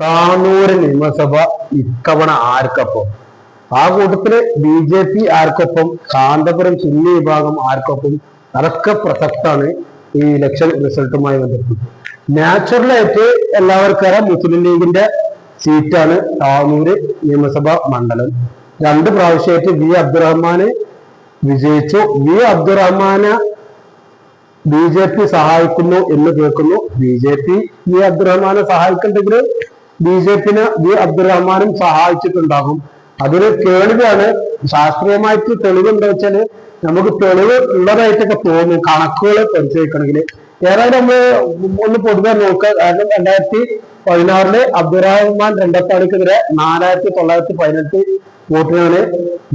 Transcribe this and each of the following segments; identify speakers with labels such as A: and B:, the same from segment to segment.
A: താനൂര് നിയമസഭ ഇത്തവണ ആർക്കൊപ്പം? ആ കൂട്ടത്തിൽ ബി ജെ പി ആർക്കൊപ്പം കാന്തപുരം സുന്നി വിഭാഗം ആർക്കൊപ്പം അതൊക്കെ പ്രസക്താണ് ഈ ഇലക്ഷൻ റിസൾട്ടുമായി ബന്ധപ്പെട്ട് നാച്ചുറലായിട്ട് എല്ലാവർക്കും അറിയാം മുസ്ലിം ലീഗിന്റെ സീറ്റാണ് താനൂര് നിയമസഭാ മണ്ഡലം. രണ്ട് പ്രാവശ്യമായിട്ട് വി അബ്ദുറഹ്മാന് വിജയിച്ചു. വി അബ്ദുറഹ്മാനെ ബി ജെ പി സഹായിക്കുന്നു എന്ന് കേൾക്കുന്നു. ബി ജെ പി വി അബ്ദുറഹ്മാനെ സഹായിക്കുന്നുണ്ടെങ്കിൽ ബി ജെ പിനെ വി അബ്ദുറഹ്മാനും സഹായിച്ചിട്ടുണ്ടാകും. അതൊരു കേൾവിയാണ്. ശാസ്ത്രീയമായിട്ട് തെളിവുണ്ടോ വെച്ചാൽ നമുക്ക് തെളിവ് ഉള്ളതായിട്ടൊക്കെ തോന്നും. കണക്കുകൾ പരിശോധിക്കണമെങ്കിൽ ഏതായാലും നമ്മൾ ഒന്ന് പൊതുവെ നോക്കുക. കാരണം രണ്ടായിരത്തി പതിനാറിൽ അബ്ദുറഹ്മാൻ രണ്ടത്താണിക്കെതിരെ നാലായിരത്തി തൊള്ളായിരത്തി പതിനെട്ട് വോട്ടിനാണ്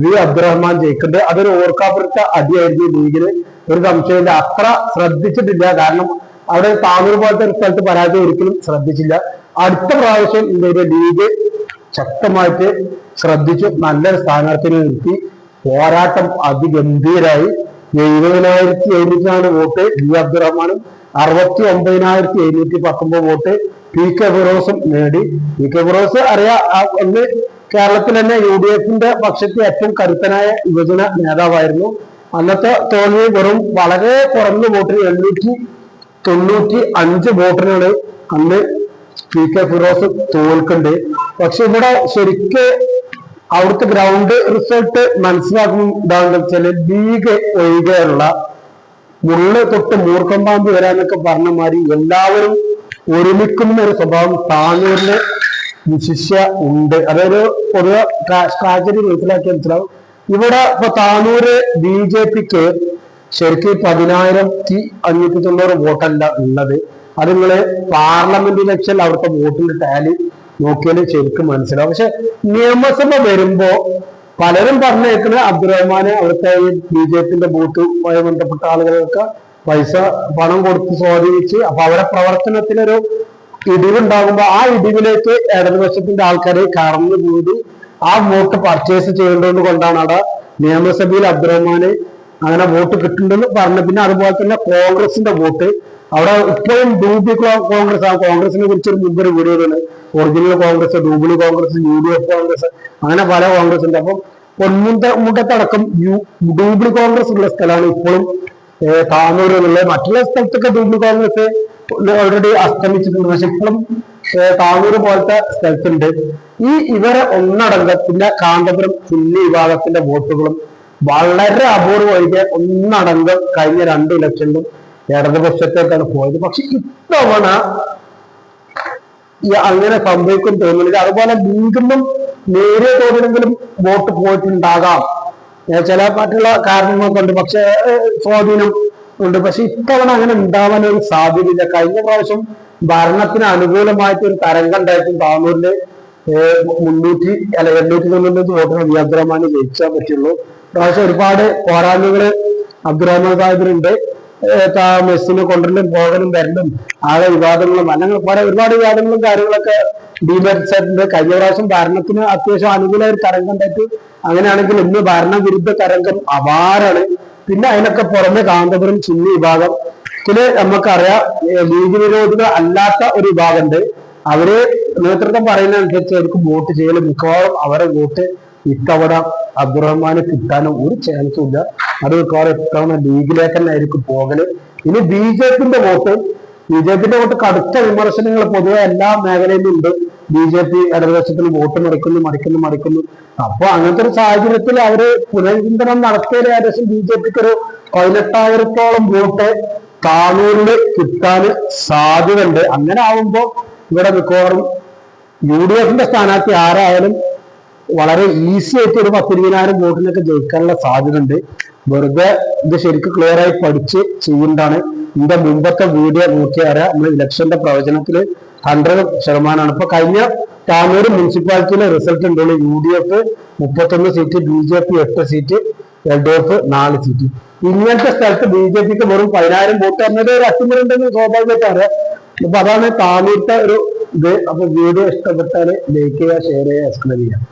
A: വി അബ്ദുറഹ്മാൻ ജയിക്കുന്നത്. അതൊരു ഓർക്കാപ്പുറത്തെ അടിയായിരുന്നു ലീഗിന് ഒരു സംശയമില്ല അത്ര ശ്രദ്ധിച്ചിട്ടില്ല. കാരണം അവിടെ താനൂർ പോലത്തെ ഒരു സ്ഥലത്ത് പരാജയം ഒരിക്കലും ശ്രദ്ധിച്ചില്ല. അടുത്ത പ്രാവശ്യം ഇന്ത്യയിലെ ലീഗ് ശക്തമായിട്ട് ശ്രദ്ധിച്ചു നല്ലൊരു സ്ഥാനാർത്ഥിനെ നിർത്തി. പോരാട്ടം അതിഗംഭീരായി. എഴുപതിനായിരത്തി എഴുന്നൂറ്റിനാല് വോട്ട് ബി അബ്ദുറഹ്മാനും അറുപത്തി ഒമ്പതിനായിരത്തി എഴുന്നൂറ്റി പത്തൊമ്പത് വോട്ട് പി കെ ഫിറോസും നേടി. പി കെ ഫിറോസ് അറിയാം ആ കേരളത്തിൽ തന്നെ യു ഡി എഫിന്റെ പക്ഷത്തെ ഏറ്റവും കരുത്തനായ യുവജന നേതാവായിരുന്നു. അന്നത്തെ തോൽവി വെറും വളരെ കുറഞ്ഞ വോട്ടിന് എണ്ണൂറ്റി തൊണ്ണൂറ്റി അഞ്ച് വോട്ടിനാണ് അന്ന് പി കെ ഫിറോസ് തോൽക്കുണ്ട്. പക്ഷെ ഇവിടെ ശരിക്ക് അവിടുത്തെ ഗ്രൗണ്ട് റിസൾട്ട് മനസ്സിലാക്കുന്നതാണെന്ന് വെച്ചാൽ ലീഗ് ഒഴികെയുള്ള മുള്ള തൊട്ട് മൂർക്കം പാമ്പ് വരാന്നൊക്കെ പറഞ്ഞ മാതിരി എല്ലാവരും ഒരുമിക്കുന്ന ഒരു സ്വഭാവം താനൂരിന് വിശിഷ്യ ഉണ്ട്. അതൊരു പൊതുവെ ട്രാജഡി മനസ്സിലാക്കി മനസ്സിലാവും. ഇവിടെ ഇപ്പൊ താനൂര് ബി ജെ പിക്ക് ശരിക്കും പതിനായിരത്തി അഞ്ഞൂറ്റി തൊണ്ണൂറ് വോട്ടല്ല ഉള്ളത്. അത് നിങ്ങൾ പാർലമെന്റ് ഇലക്ഷൻ അവിടുത്തെ വോട്ടിന്റെ ടാലി നോക്കിയാൽ ശരിക്കും മനസ്സിലാവും. പക്ഷെ നിയമസഭ വരുമ്പോ പലരും പറഞ്ഞേക്കുന്നത് അബ്ദുറഹ്മാനെ അവിടുത്തെ ഈ ബി ജെ പിന്റെ ബൂത്തുമായി ബന്ധപ്പെട്ട ആളുകൾക്ക് പൈസ പണം കൊടുത്ത് സ്വാധീനിച്ച് അപ്പൊ അവരുടെ പ്രവർത്തനത്തിനൊരു ഇടിവുണ്ടാകുമ്പോ ആ ഇടിവിലേക്ക് ഇടതുപക്ഷത്തിന്റെ ആൾക്കാരെ കടന്നു കൂടി ആ വോട്ട് പർച്ചേസ് ചെയ്യേണ്ടത് കൊണ്ടാണ് അവിടെ നിയമസഭയിൽ അബ്ദുറഹ്മാന് അങ്ങനെ വോട്ട് കിട്ടുന്നുണ്ടെന്ന് പറഞ്ഞ പിന്നെ അതുപോലെ തന്നെ കോൺഗ്രസിന്റെ വോട്ട് അവിടെ ഇപ്പോഴും ഡൂബി കോൺഗ്രസ് ആ കോൺഗ്രസിനെ കുറിച്ച് ഒരു മുമ്പൊരു തന്നെ original Congress ഡൂബിളി Congress U D F Congress അങ്ങനെ പല കോൺഗ്രസ് ഉണ്ട്. അപ്പം പൊന്മുണ്ട മുട്ടത്തടക്കം യു ഡൂബിളി കോൺഗ്രസ് ഉള്ള സ്ഥലമാണ് ഇപ്പോഴും താനൂർ എന്നുള്ളത് മറ്റുള്ള സ്ഥലത്തൊക്കെ ഡൂബിളി കോൺഗ്രസ് ഓൾറെഡി അസ്തമിച്ചിട്ടുണ്ട്. പക്ഷെ ഇപ്പോഴും താനൂർ പോലത്തെ സ്ഥലത്തുണ്ട്. ഈ ഇവരെ ഒന്നടങ്കത്തിന്റെ കാന്തപുരം സുന്നി വിഭാഗത്തിന്റെ വോട്ടുകളും വളരെ അപൂർവമായിട്ട് ഒന്നടങ്കം കഴിഞ്ഞ രണ്ട് ഇലക്ഷനിലും ഇടതുപക്ഷത്തേക്കാണ് പോയത്. പക്ഷെ ഇത്തവണ അങ്ങനെ സംഭവിക്കും തോന്നുന്നില്ല. അതുപോലെ ലീഗിനും നേരിയ തോതിലെങ്കിലും വോട്ട് പോയിട്ടുണ്ടാകാം. ചില മറ്റുള്ള കാരണങ്ങളൊക്കെ ഉണ്ട്. പക്ഷെ സ്വാധീനം ഉണ്ട്. പക്ഷെ ഇത്തവണ അങ്ങനെ ഉണ്ടാവാൻ ഒരു സാധ്യതയില്ല. കഴിഞ്ഞ പ്രാവശ്യം ഭരണത്തിന് അനുകൂലമായിട്ട് ഒരു തരംഗം ഉണ്ടായിട്ടും താനൂരിൽ മുന്നൂറ്റി അല്ല എണ്ണൂറ്റി തൊണ്ണൂറ്റി വോട്ടിന് വി അബ്ദുറഹ്മാന് ജയിച്ചാൽ പറ്റുള്ളൂ. പ്രാവശ്യം ഒരുപാട് പോരായ്മകൾ അബ്ദുറഹ്മാൻ സാഹിബിനുണ്ട്. മെസ്സിനെ കൊണ്ടുവരും പോകലും വരലും ആളെ വിവാദങ്ങളും അല്ലെങ്കിൽ കുറെ ഒരുപാട് വിവാദങ്ങളും കാര്യങ്ങളൊക്കെ ഡീമെറിറ്റ്സ് കഴിഞ്ഞ പ്രാവശ്യം ഭരണത്തിന് അത്യാവശ്യം അനുകൂല ഒരു തരംഗം ഉണ്ടായിട്ട് അങ്ങനെയാണെങ്കിൽ ഇന്ന് ഭരണവിരുദ്ധ തരംഗം അപാരാണ്. പിന്നെ അതിനൊക്കെ പുറമെ കാന്തപുരം ചിന്നി വിഭാഗം. പിന്നെ നമുക്കറിയാം ലീഗ് വിരോധിത അല്ലാത്ത ഒരു വിഭാഗമുണ്ട്. അവർ നേതൃത്വം പറയുന്നതനുസരിച്ച് അവർക്ക് വോട്ട് ചെയ്യൽ മിക്കവാറും അവരെ വോട്ട് ഇത്തവണ അബ്ദുറഹ്മാന് കിട്ടാനും ഒരു ചാൻസും ഇല്ല. അത് മിക്കവാറും ഇത്തവണ ലീഗിലേക്ക് തന്നെ ആയിരിക്കും പോകൽ. ഇനി ബി ജെ പിന്റെ വോട്ട് ബി ജെ പിന്റെ വോട്ട് കടുത്ത വിമർശനങ്ങൾ പൊതുവെ എല്ലാ മേഖലയിലും ഉണ്ട്. ബി ജെ പി ഇടതുപക്ഷത്തിന് വോട്ട് മറിക്കുന്നു മറിക്കുന്നു മറിക്കുന്നു. അപ്പൊ അങ്ങനത്തെ ഒരു സാഹചര്യത്തിൽ അവർ പുനർചിന്തനം നടത്തിയത് ഏകദേശം ബി ജെ പിക്ക് ഒരു പതിനെട്ടായിരത്തോളം വോട്ട് താനൂരിൽ കിട്ടാൻ സാധ്യതയുണ്ട്. അങ്ങനെ ആവുമ്പോ ഇവിടെ മിക്കവാറും യു ഡി എഫിന്റെ സ്ഥാനാർത്ഥി ആരായാലും വളരെ ഈസി ആയിട്ട് ഒരു പത്തിരുപതിനായിരം വോട്ടിനൊക്കെ ജയിക്കാനുള്ള സാധ്യത ഉണ്ട് വെറുതെ ഇത് ശരിക്കും ക്ലിയർ ആയി പഠിച്ച് ചെയ്യേണ്ടതാണ്. ഇതിന്റെ മുമ്പത്തെ വീഡിയോ നോക്കിയാൽ നമ്മൾ ഇലക്ഷന്റെ പ്രവചനത്തിൽ ഹൺഡ്രഡ് ശതമാനമാണ്. ഇപ്പൊ കഴിഞ്ഞ താനൂർ മുനിസിപ്പാലിറ്റിയിലെ റിസൾട്ട് ഉണ്ടല്ലോ യു ഡി എഫ് മുപ്പത്തൊന്ന് സീറ്റ് ബി ജെ പി എട്ട് സീറ്റ് എൽ ഡി എഫ് നാല് സീറ്റ് ഇങ്ങനത്തെ സ്ഥലത്ത് ബി ജെ പിക്ക് വെറും പതിനായിരം വോട്ട് പറഞ്ഞത് ഒരു അട്ടിമറിണ്ടെന്ന് സ്വാഭാവികമായിട്ട് അറിയാം. അപ്പൊ അതാണ് താനൂരത്തെ ഒരു ഇത്. അപ്പൊ വീഡിയോ ഇഷ്ടപ്പെട്ടാൽ ലൈക്ക് ചെയ്യുക ഷെയർ ചെയ്യുക സബ്സ്ക്രൈബ് ചെയ്യുക.